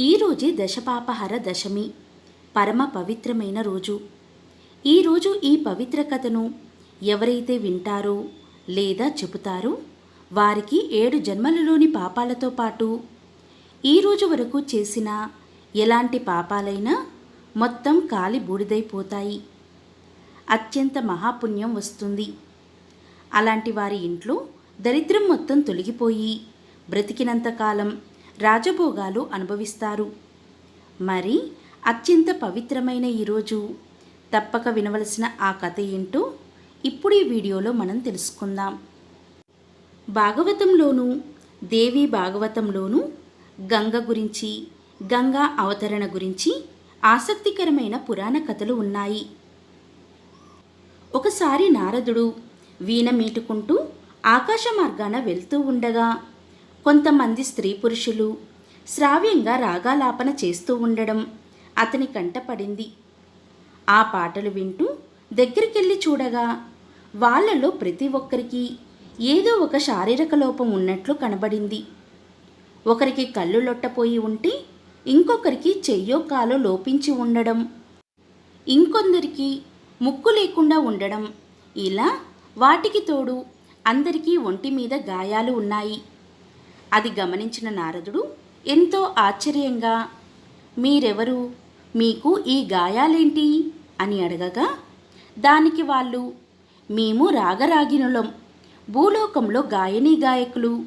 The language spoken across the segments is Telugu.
ఈరోజే దశపాపహర దశమి పరమ పవిత్రమైన రోజు. ఈరోజు ఈ పవిత్ర కథను ఎవరైతే వింటారో లేదా చెబుతారో వారికి ఏడు జన్మలలోని పాపాలతో పాటు ఈరోజు వరకు చేసిన ఎలాంటి పాపాలైనా మొత్తం కాలి బూడిదైపోతాయి. అత్యంత మహాపుణ్యం వస్తుంది. అలాంటి వారి ఇంట్లో దరిద్రం మొత్తం తొలగిపోయి బ్రతికినంతకాలం రాజభోగాలు అనుభవిస్తారు. మరి అత్యంత పవిత్రమైన ఈరోజు తప్పక వినవలసిన ఆ కథ ఏంటో ఇప్పుడు ఈ వీడియోలో మనం తెలుసుకుందాం. భాగవతంలోనూ దేవి భాగవతంలోనూ గంగ గురించి గంగా అవతరణ గురించి ఆసక్తికరమైన పురాణ కథలు ఉన్నాయి. ఒకసారి నారదుడు వీణ మీటుకుంటూ ఆకాశ మార్గాన వెళ్తూ ఉండగా కొంతమంది స్త్రీ పురుషులు శ్రావ్యంగా రాగాలాపన చేస్తూ ఉండడం అతని కంట పడింది. ఆ పాటలు వింటూ దగ్గరికెళ్ళి చూడగా వాళ్ళలో ప్రతి ఒక్కరికి ఏదో ఒక శారీరక లోపం ఉన్నట్లు కనబడింది. ఒకరికి కళ్ళు లొట్టపోయి ఉంటే ఇంకొకరికి చెయ్యో కాలో లోపించి ఉండడం ఇంకొందరికి ముక్కు లేకుండా ఉండడం ఇలా వాటికి తోడు అందరికీ ఒంటి మీద గాయాలు ఉన్నాయి. అది గమనించిన నారదుడు ఎంతో ఆశ్చర్యంగా మీరెవరు? మీకు ఈ గాయాలేంటి? అని అడగగా దానికి వాళ్ళు మేము రాగరాగినులం. భూలోకంలో గాయని గాయకులు.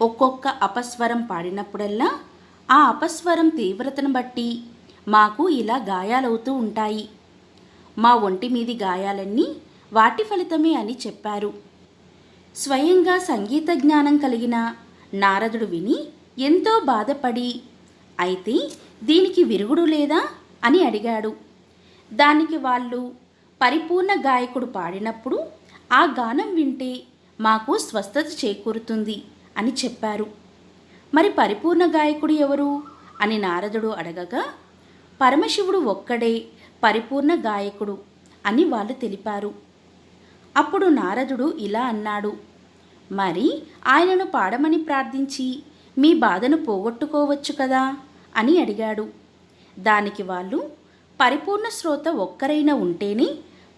ఒక్కొక్క అపస్వరం పాడినప్పుడల్లా ఆ అపస్వరం తీవ్రతను బట్టి మాకు ఇలా గాయాలవుతూ ఉంటాయి. మా ఒంటి మీది గాయాలన్నీ వాటి ఫలితమే అని చెప్పారు. స్వయంగా సంగీత జ్ఞానం కలిగిన నారదుడు విని ఎంతో బాధపడి అయితే దీనికి విరుగుడు లేదా అని అడిగాడు. దానికి వాళ్ళు పరిపూర్ణ గాయకుడు పాడినప్పుడు ఆ గానం వింటే మాకు స్వస్థత చేకూరుతుంది అని చెప్పారు. మరి పరిపూర్ణ గాయకుడు ఎవరు అని నారదుడు అడగగా పరమశివుడు ఒక్కడే పరిపూర్ణ గాయకుడు అని వాళ్ళు తెలిపారు. అప్పుడు నారదుడు ఇలా అన్నాడు. మరి ఆయనను పాడమని ప్రార్థించి మీ బాధను పోగొట్టుకోవచ్చు కదా? అని అడిగాడు. దానికి వాళ్ళు పరిపూర్ణ శ్రోత ఒక్కరైనా ఉంటేనే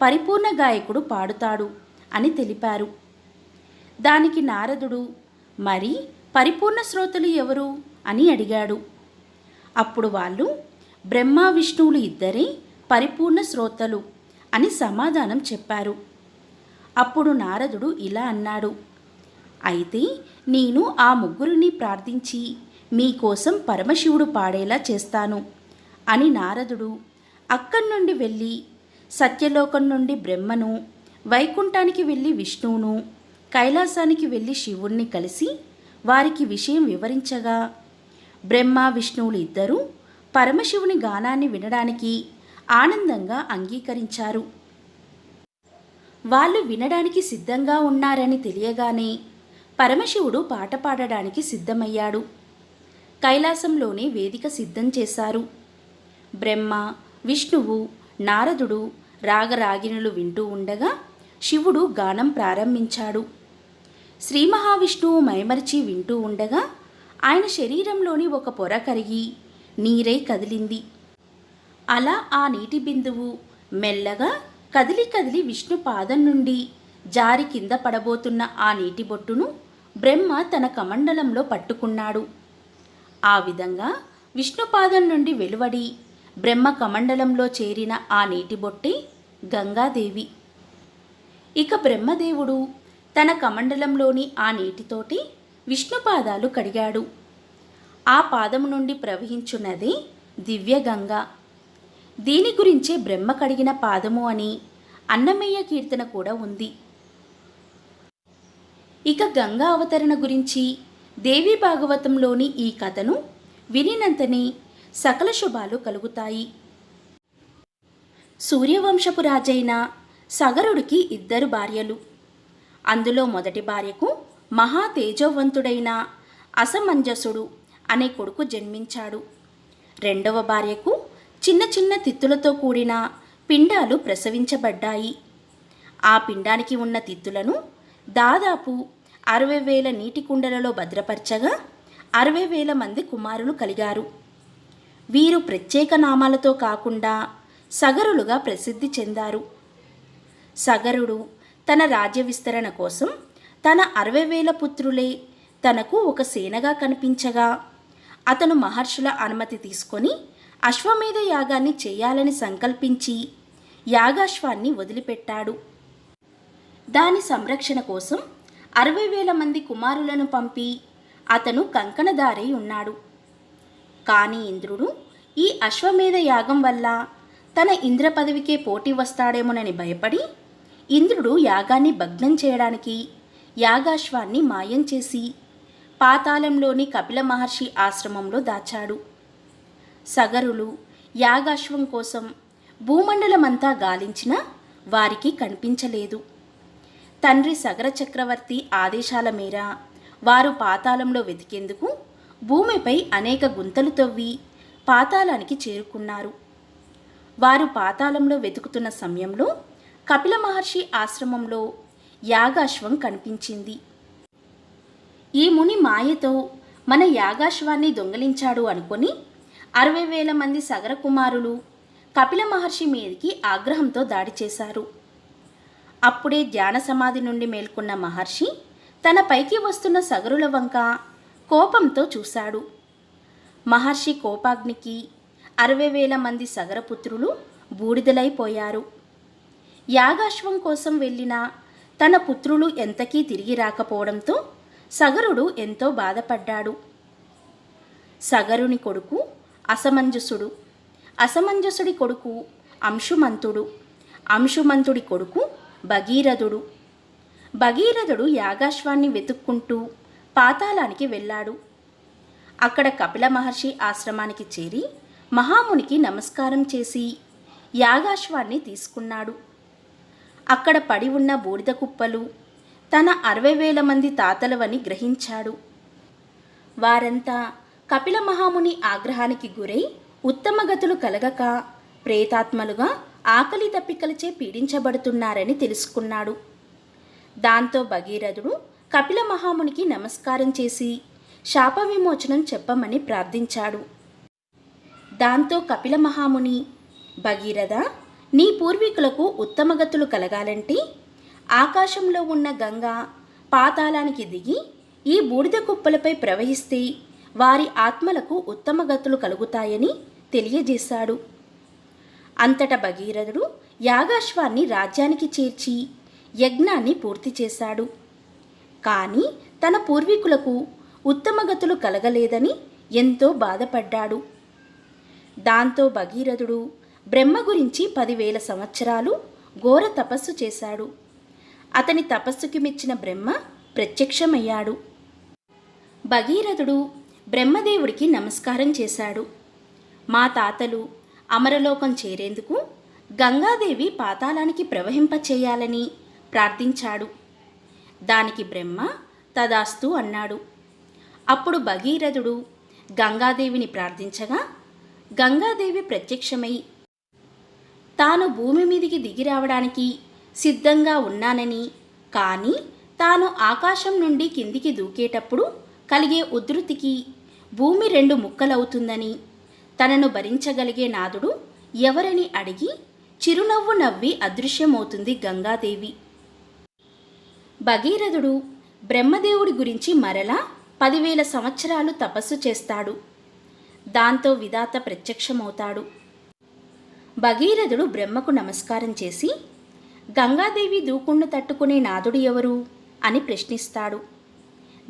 పరిపూర్ణ గాయకుడు పాడుతాడు అని తెలిపారు. దానికి నారదుడు మరి పరిపూర్ణ శ్రోతలు ఎవరు? అని అడిగాడు. అప్పుడు వాళ్ళు బ్రహ్మ విష్ణువులు ఇద్దరే పరిపూర్ణ శ్రోతలు అని సమాధానం చెప్పారు. అప్పుడు నారదుడు ఇలా అన్నాడు. అయితే నేను ఆ ముగ్గురిని ప్రార్థించి మీకోసం పరమశివుడు పాడేలా చేస్తాను. అని నారదుడు అక్కడి నుండి వెళ్ళి సత్యలోకం నుండి బ్రహ్మను వైకుంఠానికి వెళ్ళి విష్ణువును కైలాసానికి వెళ్ళి శివుణ్ణి కలిసి వారికి విషయం వివరించగా బ్రహ్మ విష్ణువులు ఇద్దరూ పరమశివుని గానాన్ని వినడానికి ఆనందంగా అంగీకరించారు. వాళ్ళు వినడానికి సిద్ధంగా ఉన్నారని తెలియగానే పరమశివుడు పాట పాడడానికి సిద్ధమయ్యాడు. కైలాసంలోనే వేదిక సిద్ధం చేశారు. బ్రహ్మ విష్ణువు నారదుడు రాగరాగిణులు వింటూ ఉండగా శివుడు గానం ప్రారంభించాడు. శ్రీ మహావిష్ణువు మైమరిచి వింటూ ఉండగా ఆయన శరీరంలోని ఒక పొర కరిగి నీరై కదిలింది. అలా ఆ నీటి బిందువు మెల్లగా కదిలి కదిలి విష్ణు పాదం నుండి జారి కింద పడబోతున్న ఆ నీటి బొట్టును బ్రహ్మ తన కమండలంలో పట్టుకున్నాడు. ఆ విధంగా విష్ణుపాదం నుండి వెలువడి బ్రహ్మ కమండలంలో చేరిన ఆ నీటి బొట్టి గంగాదేవి. ఇక బ్రహ్మదేవుడు తన కమండలంలోని ఆ నీటితోటి విష్ణుపాదాలు కడిగాడు. ఆ పాదము నుండి ప్రవహించున్నది దివ్యగంగా. దీని గురించే బ్రహ్మ కడిగిన పాదము అని అన్నమయ్య కీర్తన కూడా ఉంది. ఇక గంగా అవతరణ గురించి దేవి భాగవతంలోని ఈ కథను వినినంతనే సకల శుభాలు కలుగుతాయి. సూర్యవంశపు రాజైన సగరుడికి ఇద్దరు భార్యలు. అందులో మొదటి భార్యకు మహా తేజోవంతుడైన అసమంజసుడు అనే కొడుకు జన్మించాడు. రెండవ భార్యకు చిన్న చిన్న తిత్తులతో కూడిన పిండాలు ప్రసవించబడ్డాయి. ఆ పిండానికి ఉన్న తిత్తులను దాదాపు అరవై వేల నీటి కుండలలో భద్రపరచగా అరవై వేల మంది కుమారులు కలిగారు. వీరు ప్రత్యేక నామాలతో కాకుండా సగరులుగా ప్రసిద్ధి చెందారు. సగరుడు తన రాజ్య విస్తరణ కోసం తన అరవై వేల పుత్రులే తనకు ఒక సేనగా కనిపించగా అతను మహర్షుల అనుమతి తీసుకొని అశ్వమేధ యాగాన్ని చేయాలని సంకల్పించి యాగాశ్వాన్ని వదిలిపెట్టాడు. దాని సంరక్షణ కోసం అరవై వేల మంది కుమారులను పంపి అతను కంకణదారై ఉన్నాడు. కానీ ఇంద్రుడు ఈ అశ్వమేధ యాగం వల్ల తన ఇంద్ర పదవికే పోటీ వస్తాడేమోనని భయపడి ఇంద్రుడు యాగాన్ని భగ్నం చేయడానికి యాగాశ్వాన్ని మాయం చేసి పాతాళంలోని కపిల మహర్షి ఆశ్రమంలో దాచాడు. సగరులు యాగాశ్వం కోసం భూమండలమంతా గాలించినా వారికి కనిపించలేదు. తండ్రి సగర చక్రవర్తి ఆదేశాల మేర వారు పాతాళంలో వెతికేందుకు భూమిపై అనేక గుంతలు తవ్వి పాతాళానికి చేరుకున్నారు. వారు పాతాళంలో వెతుకుతున్న సమయంలో కపిల మహర్షి ఆశ్రమంలో యాగాశ్వం కనిపించింది. ఈ ముని మాయతో మన యాగాశ్వాన్ని దొంగలించాడు అనుకొని అరవై వేల మంది సగర కుమారులు కపిల మహర్షి మీదకి ఆగ్రహంతో దాడి చేశారు. అప్పుడే ధ్యాన సమాధి నుండి మేల్కొన్న మహర్షి తన పైకి వస్తున్న సగరుల వంక కోపంతో చూశాడు. మహర్షి కోపాగ్నికి అరవై వేల మంది సగరపుత్రులు బూడిదలైపోయారు. యాగాశ్వం కోసం వెళ్ళిన తన పుత్రులు ఎంతకీ తిరిగి రాకపోవడంతో సగరుడు ఎంతో బాధపడ్డాడు. సగరుని కొడుకు అసమంజసుడు. అసమంజసుడి కొడుకు అంశుమంతుడు. అంశుమంతుడి కొడుకు భగీరథుడు. భగీరథుడు యాగాశ్వాన్ని వెతుక్కుంటూ పాతాళానికి వెళ్ళాడు. అక్కడ కపిల మహర్షి ఆశ్రమానికి చేరి మహామునికి నమస్కారం చేసి యాగాశ్వాన్ని తీసుకున్నాడు. అక్కడ పడి ఉన్న బూడిద కుప్పలు తన అరవై వేల మంది తాతలవని గ్రహించాడు. వారంతా కపిల మహాముని ఆగ్రహానికి గురై ఉత్తమగతులు కలగక ప్రేతాత్మలుగా ఆకలి దప్పికలచే పీడించబడుతున్నారని తెలుసుకున్నాడు. దాంతో భగీరథుడు కపిల మహామునికి నమస్కారం చేసి శాప విమోచనం చెప్పమని ప్రార్థించాడు. దాంతో కపిల మహాముని భగీరథ నీ పూర్వీకులకు ఉత్తమగతులు కలగాలంటే ఆకాశంలో ఉన్న గంగ పాతాళానికి దిగి ఈ బూడిద కుప్పలపై ప్రవహిస్తే వారి ఆత్మలకు ఉత్తమగతులు కలుగుతాయని తెలియజేశాడు. అంతట భగీరథుడు యాగాశ్వాన్ని రాజ్యానికి చేర్చి యజ్ఞాన్ని పూర్తి చేశాడు. కానీ తన పూర్వీకులకు ఉత్తమగతులు కలగలేదని ఎంతో బాధపడ్డాడు. దాంతో భగీరథుడు బ్రహ్మ గురించి పదివేల సంవత్సరాలు ఘోర తపస్సు చేశాడు. అతని తపస్సుకి మెచ్చిన బ్రహ్మ ప్రత్యక్షమయ్యాడు. భగీరథుడు బ్రహ్మదేవుడికి నమస్కారం చేశాడు. మా తాతలు అమరలోకం చేరేందుకు గంగాదేవి పాతాళానికి ప్రవహింపచేయాలని ప్రార్థించాడు. దానికి బ్రహ్మ తదాస్తు అన్నాడు. అప్పుడు భగీరథుడు గంగాదేవిని ప్రార్థించగా గంగాదేవి ప్రత్యక్షమై తాను భూమి మీదికి దిగి రావడానికి సిద్ధంగా ఉన్నానని కానీ తాను ఆకాశం నుండి కిందికి దూకేటప్పుడు కలిగే ఉధృతికి భూమి రెండు ముక్కలవుతుందని తనను భరించగలిగే నాదుడు ఎవరని అడిగి చిరునవ్వు నవ్వి అదృశ్యమవుతుంది గంగాదేవి. భగీరథుడు బ్రహ్మదేవుడి గురించి మరలా పదివేల సంవత్సరాలు తపస్సు చేస్తాడు. దాంతో విధాత ప్రత్యక్షమవుతాడు. భగీరథుడు బ్రహ్మకు నమస్కారం చేసి గంగాదేవి దూకుణ్ణు తట్టుకునే నాదుడు ఎవరు? అని ప్రశ్నిస్తాడు.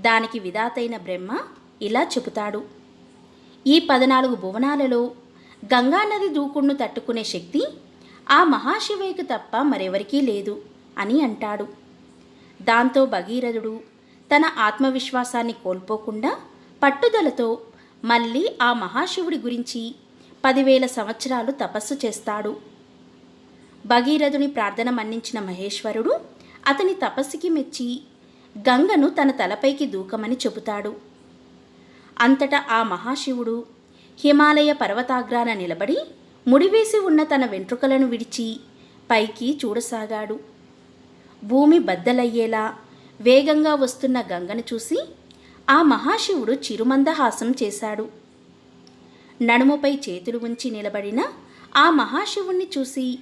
దానికి విధాతైన బ్రహ్మ ఇలా చెబుతాడు. ఈ పద్నాలుగు భువనాలలో గంగానది దూకుడును తట్టుకునే శక్తి ఆ మహాశివయ్యకు తప్ప మరెవరికీ లేదు అని అంటాడు. దాంతో భగీరథుడు తన ఆత్మవిశ్వాసాన్ని కోల్పోకుండా పట్టుదలతో మళ్ళీ ఆ మహాశివుడి గురించి పదివేల సంవత్సరాలు తపస్సు చేస్తాడు. భగీరథుని ప్రార్థన మన్నించిన మహేశ్వరుడు అతని తపస్సుకి మెచ్చి గంగను తన తలపైకి దూకమని చెబుతాడు. అంతటా ఆ మహాశివుడు హిమాలయ పర్వతాగ్రాన నిలబడి ముడివేసి ఉన్న తన వెంట్రుకలను విడిచి పైకి చూడసాగాడు. భూమి బద్దలయ్యేలా వేగంగా వస్తున్న గంగను చూసి ఆ మహాశివుడు చిరుమందహాసం చేశాడు. నడుముపై చేతులు ఉంచి నిలబడిన ఆ మహాశివుణ్ణి చూసి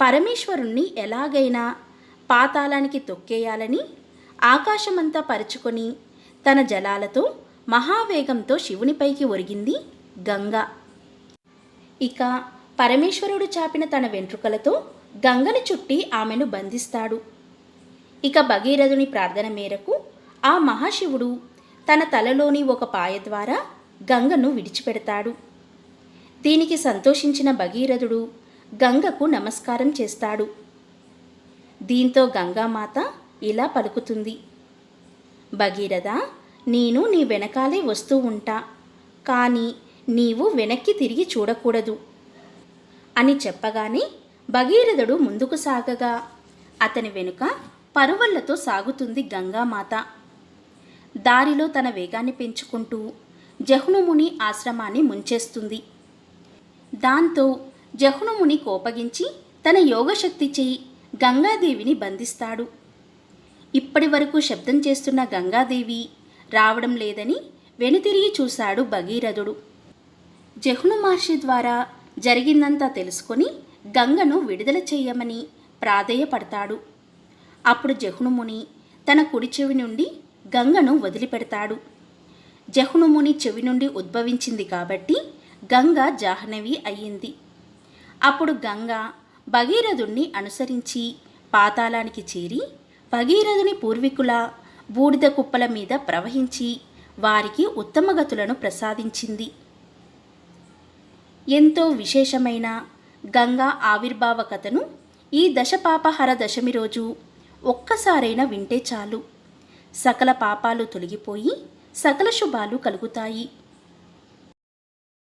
పరమేశ్వరుణ్ణి ఎలాగైనా పాతాళానికి తొక్కేయాలని ఆకాశమంతా పరుచుకొని తన జలాలతో మహావేగంతో శివునిపైకి ఒరిగింది గంగ. ఇక పరమేశ్వరుడు చాపిన తన వెంట్రుకలతో గంగను చుట్టి ఆమెను బంధిస్తాడు. ఇక భగీరథుని ప్రార్థన మేరకు ఆ మహాశివుడు తన తలలోని ఒక పాయ ద్వారా గంగను విడిచిపెడతాడు. దీనికి సంతోషించిన భగీరథుడు గంగకు నమస్కారం చేస్తాడు. దీంతో గంగామాత ఇలా పలుకుతుంది. భగీరథ నేను నీ వెనకాలే వస్తూ ఉంటా. కానీ నీవు వెనక్కి తిరిగి చూడకూడదు. అని చెప్పగానే భగీరథుడు ముందుకు సాగగా. అతని వెనుక పరువళ్ళతో సాగుతుంది గంగామాత. దారిలో తన వేగాన్ని పెంచుకుంటూ జహ్నుముని ఆశ్రమాన్ని ముంచేస్తుంది. దాంతో జహ్నుముని కోపగించి తన యోగశక్తిచే గంగాదేవిని బంధిస్తాడు. ఇప్పటి వరకు శబ్దం చేస్తున్న గంగాదేవి రావడం లేదని వెనుతిరిగి చూశాడు భగీరథుడు. జహ్ను మహర్షి ద్వారా జరిగిందంతా తెలుసుకొని గంగను విడుదల చేయమని ప్రాధేయపడతాడు. అప్పుడు జహ్నుముని తన కుడి చెవి నుండి గంగను వదిలిపెడతాడు. జహ్నుముని చెవి నుండి ఉద్భవించింది కాబట్టి గంగ జాహ్నవి అయ్యింది. అప్పుడు గంగ భగీరథుణ్ణి అనుసరించి పాతాళానికి చేరి భగీరథుని పూర్వీకుల బూడిద కుప్పల మీద ప్రవహించి వారికి ఉత్తమగతులను ప్రసాదించింది. ఎంతో విశేషమైన గంగా ఆవిర్భావ కథను ఈ దశపాపహర దశమి రోజు ఒక్కసారైనా వింటే చాలు. సకల పాపాలు తొలగిపోయి సకల శుభాలు కలుగుతాయి.